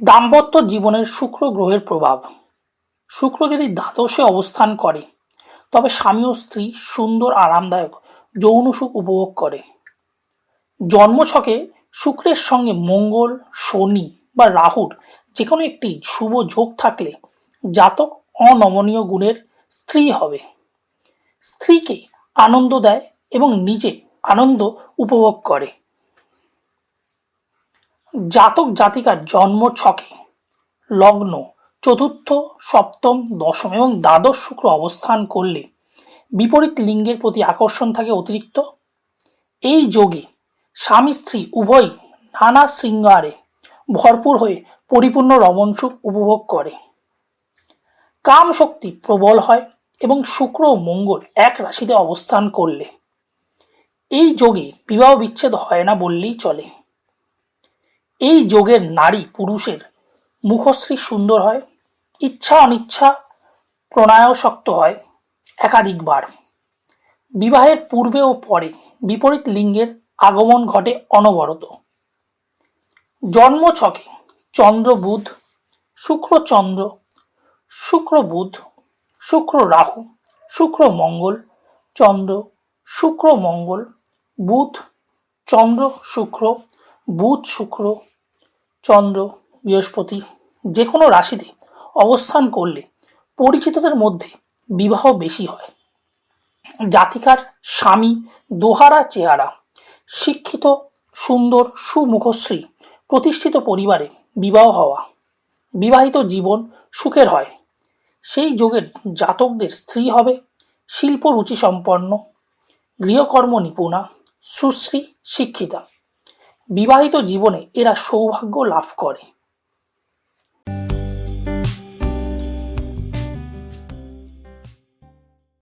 দাম্পত্য জীবনের শুক্র গ্রহের প্রভাব। শুক্র যদি দ্বাদশে অবস্থান করে, তবে স্বামী ও স্ত্রী সুন্দর, আরামদায়ক, যৌন সুখ উপভোগ করে। জন্মছকে শুক্রের সঙ্গে মঙ্গল, শনি বা রাহুর যে কোনো একটি শুভ যোগ থাকলে জাতক অনমনীয় গুণের স্ত্রী হবে। স্ত্রীকে আনন্দ দেয় এবং নিজে আনন্দ উপভোগ করে। জাতক জাতিকার জন্ম ছকে, লগ্ন চতুর্থ, সপ্তম, দশম এবং দ্বাদশ শুক্র অবস্থান করলে বিপরীত লিঙ্গের প্রতি আকর্ষণ থাকে অতিরিক্ত। এই যোগে স্বামী স্ত্রী উভয়ই নানা শৃঙ্গারে ভরপুর হয়ে পরিপূর্ণ রমণ সুখ উপভোগ করে। কাম শক্তি প্রবল হয় এবং শুক্র ও মঙ্গল এক রাশিতে অবস্থান করলে। এই যোগে বিবাহ বিচ্ছেদ হয় না বললেই চলে। এই যোগের নারী পুরুষের মুখশ্রী সুন্দর হয়, ইচ্ছা অনিচ্ছা প্রণায়শক্ত হয় একাধিকবার। বিবাহের পূর্বে ও পরে বিপরীত লিঙ্গের আগমন ঘটে অনবরত। জন্ম ছকে চন্দ্র বুধ শুক্র চন্দ্র শুক্র বুধ শুক্র রাহু শুক্র মঙ্গল চন্দ্র শুক্র মঙ্গল বুধ, চন্দ্র, শুক্র, বুধ, শুক্র চন্দ্র, বৃহস্পতি যে কোনো রাশিতে অবস্থান করলে পরিচিতদের মধ্যে বিবাহ বেশি হয়। জাতিকার স্বামী, দোহারা চেহারা, শিক্ষিত, সুন্দর, সুমুখশ্রী, প্রতিষ্ঠিত পরিবারে বিবাহ হওয়া, বিবাহিত জীবন সুখের হয়। সেই যুগের জাতকদের স্ত্রী হবে শিল্প রুচি সম্পন্ন গৃহকর্ম নিপুণা, সুশ্রী, শিক্ষিতা। বিবাহিত জীবনে এরা সৌভাগ্য লাভ করে।